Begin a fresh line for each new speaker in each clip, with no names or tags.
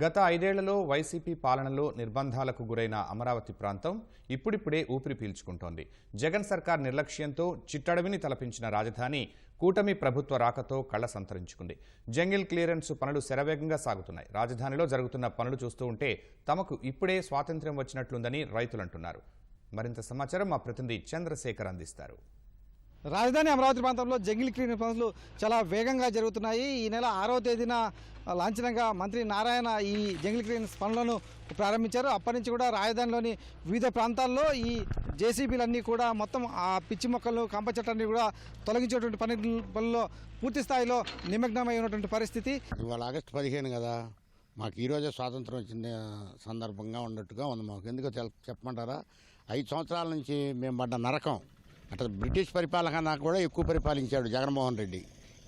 గత ఐదేళ్ళలో వైసీపీ పాలనలో నిర్బంధాలకు గురైన అమరావతి ప్రాంతం ఇప్పుడిప్పుడే ఊపిరి పీల్చుకుంటోంది. జగన్ సర్కార్ నిర్లక్ష్యంతో చిట్టడవిని తలపించిన రాజధాని కూటమి ప్రభుత్వ రాకతో కళ్ళ సంతరించుకుంది. జంగిల్ క్లియరెన్స్ పనులు శరవేగంగా సాగుతున్నాయి. రాజధానిలో జరుగుతున్న పనులు చూస్తూ ఉంటే తమకు ఇప్పుడే స్వాతంత్ర్యం వచ్చినట్లుందని రైతులంటున్నారు. మరింత సమాచారం మా ప్రతినిధి చంద్రశేఖర్ అందిస్తారు.
రాజధాని అమరావతి ప్రాంతంలో జంగిల్ క్లీన్ పనులు చాలా వేగంగా జరుగుతున్నాయి. ఈ నెల ఆరో తేదీన లాంఛనంగా మంత్రి నారాయణ ఈ జంగిల్ క్లీన్ పనులను ప్రారంభించారు. అప్పటి నుంచి కూడా రాజధానిలోని వివిధ ప్రాంతాల్లో ఈ జేసీబీలన్నీ కూడా మొత్తం ఆ పిచ్చి మొక్కలు కంప చెట్లన్నీ కూడా తొలగించేటువంటి పని పనుల్లో పూర్తి స్థాయిలో నిమగ్నమై ఉన్నటువంటి పరిస్థితి.
ఇవాళ ఆగస్టు పదిహేను కదా. మాకు ఈరోజే స్వాతంత్రం వచ్చిన సందర్భంగా ఉన్నట్టుగా ఉంది మాకు. ఎందుకో చెప్పమంటారా? ఐదు సంవత్సరాల నుంచి మేము పడ్డ నరకం. అట్లా బ్రిటిష్ పరిపాలన కూడా ఎక్కువ పరిపాలించాడు జగన్మోహన్ రెడ్డి.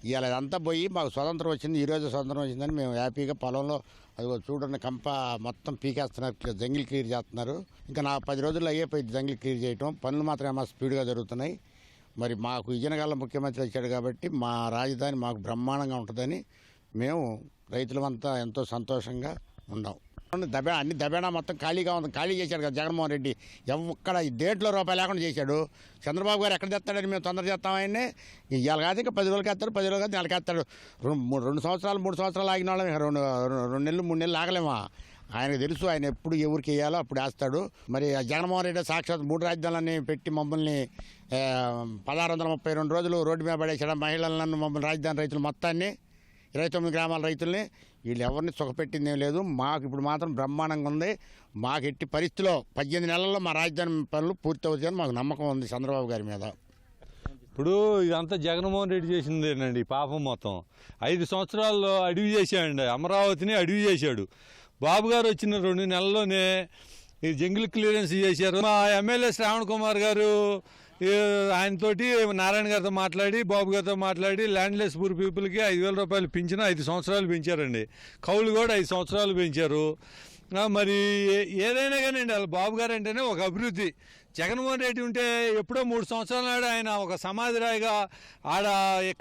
ఇవాళ ఇదంతా పోయి మాకు స్వతంత్రం వచ్చింది ఈరోజు స్వతంత్రం వచ్చిందని మేము హ్యాపీగా పొలంలో అది చూడండి కంప మొత్తం పీకేస్తున్నారు జంగిల్ క్లియర్ చేస్తున్నారు. ఇంకా నా పది రోజుల్లో అయ్యేపోయింది జంగిల్ క్లియర్ చేయటం. పనులు మాత్రం ఏమో స్పీడ్గా జరుగుతున్నాయి. మరి మాకు విజయనగరంలో ముఖ్యమంత్రి వచ్చాడు కాబట్టి మా రాజధాని మాకు బ్రహ్మాండంగా ఉంటుందని మేము రైతులమంతా ఎంతో సంతోషంగా ఉన్నాం. దబే అన్ని దబేనా మొత్తం ఖాళీగా ఉంది. ఖాళీ చేశాడు కదా జగన్మోహన్ రెడ్డి. ఎక్కడ దేంట్లో రూపాయలు లేకుండా చేశాడు. చంద్రబాబు గారు ఎక్కడ తెస్తాడని మేము తొందర చేస్తామని ఇవాళ కాదు ఇంకా పది రోజులకి వేస్తాడు పది రోజులు కాదు నెలకి వేస్తాడు రెండు మూడు రెండు సంవత్సరాలు మూడు సంవత్సరాలు ఆగిన వాళ్ళం రెండు రెండు నెలలు మూడు నెలలు ఆగలేమా? ఆయనకు తెలుసు ఆయన ఎప్పుడు ఎవరికి వేయాలో అప్పుడు వేస్తాడు. మరి జగన్మోహన్ రెడ్డి సాక్షాత్ మూడు రాజధానులన్నీ పెట్టి మమ్మల్ని పదహారు వందల ముప్పై రెండు రోజులు రోడ్డు మీద పడేసాడు మహిళలను మమ్మల్ని రాజధాని రైతులు మొత్తాన్ని. ఇరవై తొమ్మిది గ్రామాల రైతుల్ని వీళ్ళు ఎవరిని సుఖపెట్టింది ఏం లేదు. మాకు ఇప్పుడు మాత్రం బ్రహ్మాండంగా ఉంది. మాకు ఎట్టి పరిస్థితిలో పద్దెనిమిది నెలల్లో మా రాజధాని పనులు పూర్తి అవుతాయని మాకు నమ్మకం ఉంది చంద్రబాబు గారి మీద.
ఇప్పుడు ఇదంతా జగన్మోహన్ రెడ్డి చేసిందేనండి ఈ పాపం మొత్తం. ఐదు సంవత్సరాల్లో అడివి చేశాడండి. అమరావతిని అడివి చేశాడు. బాబు గారు వచ్చిన రెండు నెలల్లోనే ఈ జంగిల్ క్లియరెన్స్ చేశారు. మా ఎమ్మెల్యే శ్రావణ్ కుమార్ గారు ఆయనతోటి నారాయణ గారితో మాట్లాడి బాబు గారితో మాట్లాడి ల్యాండ్లెస్ పూర్ పీపుల్కి ఐదు వేల రూపాయలు పెంచిన ఐదు సంవత్సరాలు పెంచారండి. కౌలు కూడా ఐదు సంవత్సరాలు పెంచారు. మరి ఏదైనా కానీ వాళ్ళ బాబు గారు అంటేనే ఒక అభివృద్ధి. జగన్మోహన్ రెడ్డి ఉంటే ఎప్పుడో మూడు సంవత్సరాల నాడు ఆయన ఒక సమాధి రాయిగా ఆడ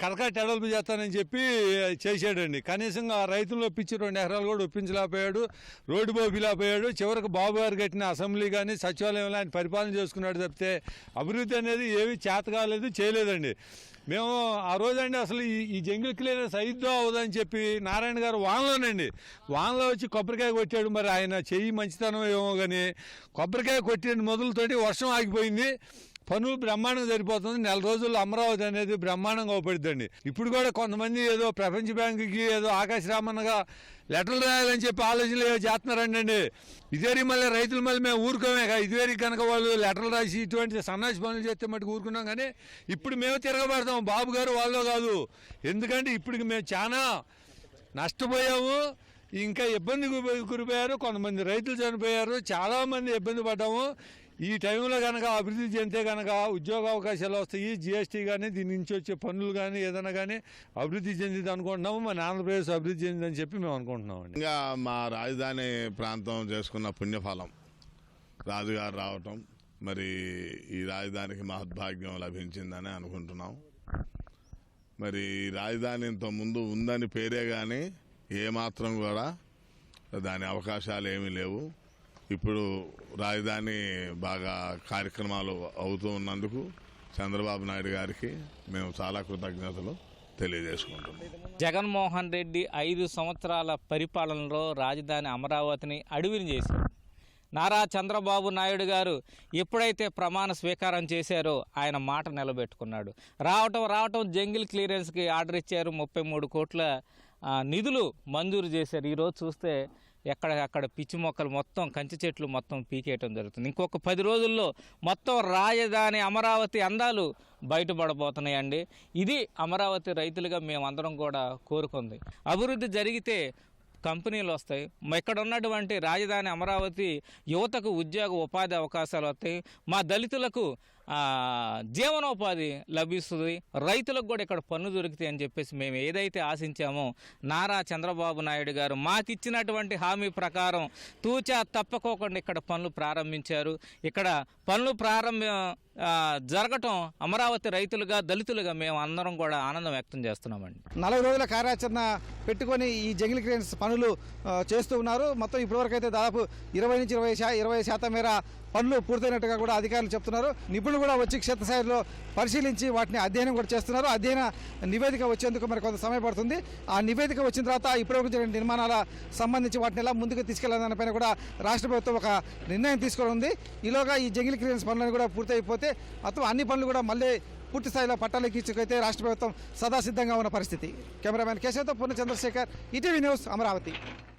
కరకట్ట ఎడల్పు చేస్తానని చెప్పి చేశాడండి. కనీసం ఆ రైతులను ఒప్పించి రెండు ఎకరాలు కూడా ఒప్పించలేకపోయాడు రోడ్డు పోపిలేకపోయాడు చివరికి బాబు గారు కట్టిన అసెంబ్లీ కానీ సచివాలయంలో ఆయన పరిపాలన చేసుకున్నాడు తప్పితే అభివృద్ధి అనేది ఏమీ చేత కాలేదు చేయలేదండి. మేము ఆ రోజండి అసలు ఈ జంగిల్ క్లియరెన్స్ అయిద్దో అవుదని చెప్పి నారాయణ గారు వానలోనండి. వానలో వచ్చి కొబ్బరికాయ కొట్టాడు. మరి ఆయన చెయ్యి మంచితనం ఏమో కానీ కొబ్బరికాయ కొట్టిన మొదలుతోటి వర్షం ఆగిపోయింది. పనులు బ్రహ్మాండంగా సరిపోతుంది నెల రోజుల్లో అమరావతి అనేది బ్రహ్మాండంగా అవుపడుద్దండి. ఇప్పుడు కూడా కొంతమంది ఏదో ప్రపంచ బ్యాంకుకి ఏదో ఆకాశ రామన్నగా లెటర్లు రాయాలని చెప్పి ఆలోచనలు ఏదో చేస్తున్నారండి అండి. ఇదేరి మళ్ళీ రైతులు మళ్ళీ మేము ఊరుకోమే కదా ఇదివరకు కనుక వాళ్ళు లెటర్లు రాసి ఇటువంటి సన్నాసి పనులు చేస్తే మటుకు ఊరుకున్నాం కానీ ఇప్పుడు మేము తిరగబడతాం. బాబు గారు వాళ్ళు కాదు. ఎందుకంటే ఇప్పుడు మేము చాలా నష్టపోయాము. ఇంకా ఇబ్బంది గురిపోయారు. కొంతమంది రైతులు చనిపోయారు. చాలామంది ఇబ్బంది పడ్డాము. ఈ టైంలో కనుక అభివృద్ధి చెందితే కనుక ఉద్యోగ అవకాశాలు వస్తాయి. జిఎస్టీ కానీ దీని నుంచి వచ్చే పనులు కానీ ఏదైనా కానీ అభివృద్ధి చెందింది అనుకుంటున్నాము. మన ఆంధ్రప్రదేశ్ అభివృద్ధి చెందిందని చెప్పి మేము అనుకుంటున్నాం
ఇంకా మా రాజధాని ప్రాంతం చేసుకున్న పుణ్యఫలం రాజుగారు రావటం మరి ఈ రాజధానికి మహద్భాగ్యం లభించిందని అనుకుంటున్నాం. మరి ఈ రాజధాని ఇంత ముందు ఉందని పేరే కానీ ఏమాత్రం కూడా దాని అవకాశాలు ఏమీ లేవు. ఇప్పుడు రాజధాని బాగా కార్యక్రమాలు అవుతూ ఉన్నందుకు చంద్రబాబు నాయుడు గారికి మేము చాలా కృతజ్ఞతలు తెలియజేసుకుంటున్నాం.
జగన్మోహన్ రెడ్డి ఐదు సంవత్సరాల పరిపాలనలో రాజధాని అమరావతిని అడవిని చేశారు. నారా చంద్రబాబు నాయుడు గారు ఎప్పుడైతే ప్రమాణ స్వీకారం చేశారో ఆయన మాట నిలబెట్టుకున్నాడు. రావటం రావటం జంగిల్ క్లియరెన్స్కి ఆర్డర్ ఇచ్చారు ముప్పై మూడు కోట్ల నిధులు మంజూరు చేశారు. ఈరోజు చూస్తే ఎక్కడ అక్కడ పిచ్చి మొక్కలు మొత్తం కంచి చెట్లు మొత్తం పీకేయటం జరుగుతుంది. ఇంకొక పది రోజుల్లో మొత్తం రాజధాని అమరావతి అందాలు బయటపడబోతున్నాయండి. ఇది అమరావతి రైతులుగా మేమందరం కూడా కోరుకుంది. అభివృద్ధి జరిగితే కంపెనీలు వస్తాయి. ఇక్కడ ఉన్నటువంటి రాజధాని అమరావతి యువతకు ఉద్యోగ ఉపాధి అవకాశాలు వస్తాయి. మా దళితులకు జీవనోపాధి లభిస్తుంది. రైతులకు కూడా ఇక్కడ పన్ను దొరుకుతాయి అని చెప్పేసి మేము ఏదైతే ఆశించామో నారా చంద్రబాబు నాయుడు గారు మాకిచ్చినటువంటి హామీ ప్రకారం తూచా తప్పకోకుండా ఇక్కడ పనులు ప్రారంభించారు. ఇక్కడ పనులు ప్రారంభ జరగటం అమరావతి రైతులుగా దళితులుగా మేము అందరం కూడా ఆనందం వ్యక్తం చేస్తున్నామండి.
నలభై రోజుల కార్యాచరణ పెట్టుకొని ఈ జంగిల్ క్రేన్స్ పనులు చేస్తూ ఉన్నారు. మొత్తం ఇప్పటివరకు అయితే దాదాపు ఇరవై నుంచి ఇరవై ఇరవై శాతం మేర పనులు పూర్తయినట్టుగా కూడా అధికారులు చెప్తున్నారు. నిపుణులు కూడా వచ్చి క్షేత్రస్థాయిలో పరిశీలించి వాటిని అధ్యయనం కూడా చేస్తున్నారు. అధ్యయన నివేదిక వచ్చేందుకు మరి కొంత సమయం పడుతుంది. ఆ నివేదిక వచ్చిన తర్వాత ఇప్పటివరకు జరిగిన నిర్మాణాల సంబంధించి వాటిని ఎలా ముందుకు తీసుకెళ్ళాలనే పైన కూడా రాష్ట్ర ప్రభుత్వం ఒక నిర్ణయం తీసుకొని ఉంది ఈలోగా ఈ జంగిల్ క్లియరెన్స్ పనులను కూడా పూర్తయిపోతే మొత్తం అన్ని పనులు కూడా మళ్ళీ పూర్తి స్థాయిలో పట్టాలకి ఇచ్చుకైతే రాష్ట్ర ప్రభుత్వం సదా సిద్ధంగా ఉన్న పరిస్థితి. కెమెరామెన్ కేశవతో పూర్ణ చంద్రశేఖర్ ఈటీవీ న్యూస్ అమరావతి.